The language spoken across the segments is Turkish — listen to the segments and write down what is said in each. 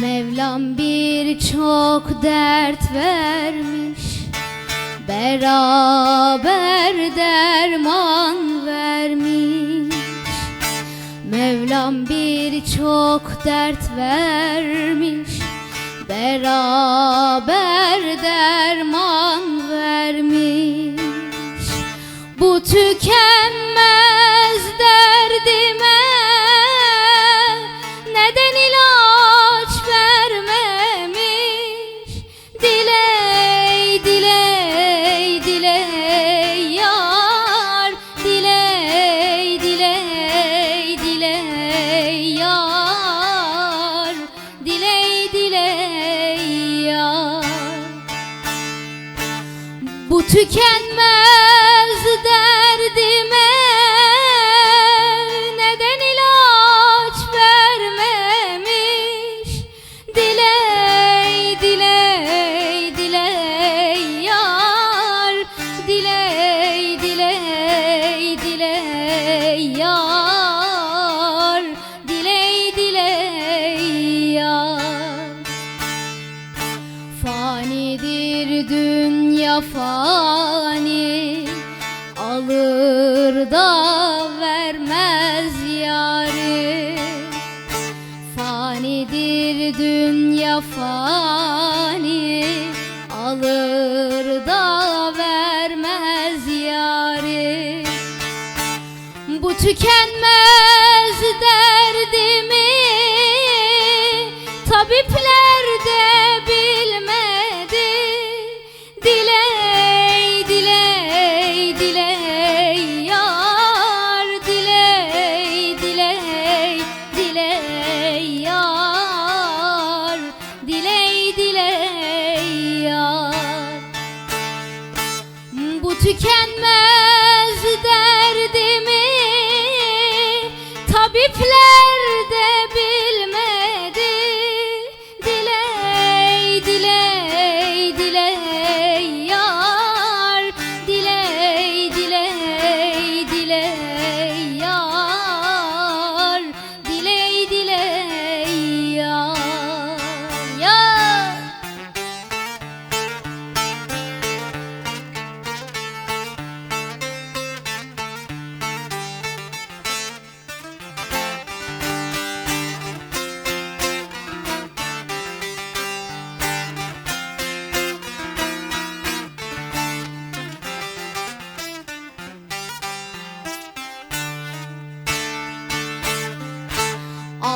Mevlam birçok dert vermiş. Beraber derman vermiş. Mevlam birçok dert vermiş. Beraber derman vermiş. Bu tükenmez bu tükenmez derdime Fanidir dünya fani? Alır da vermez yari Fanidir dünya fani. Alır da vermez yari bu tükenmez derdimi tükenmez derdimi tabipler de bilmedi. Diley diley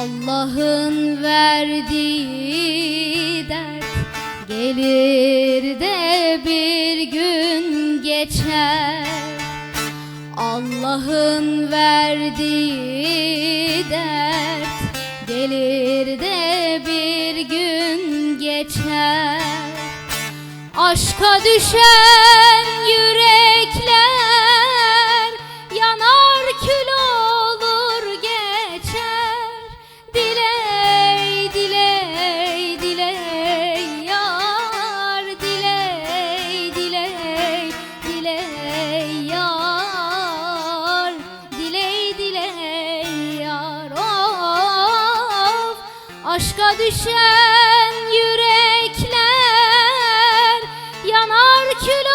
Allah'ın verdiği dert gelir de bir gün geçer. Allah'ın verdiği dert gelir de bir gün geçer. Aşka düşen yürekler aşka düşen yürekler yanar kül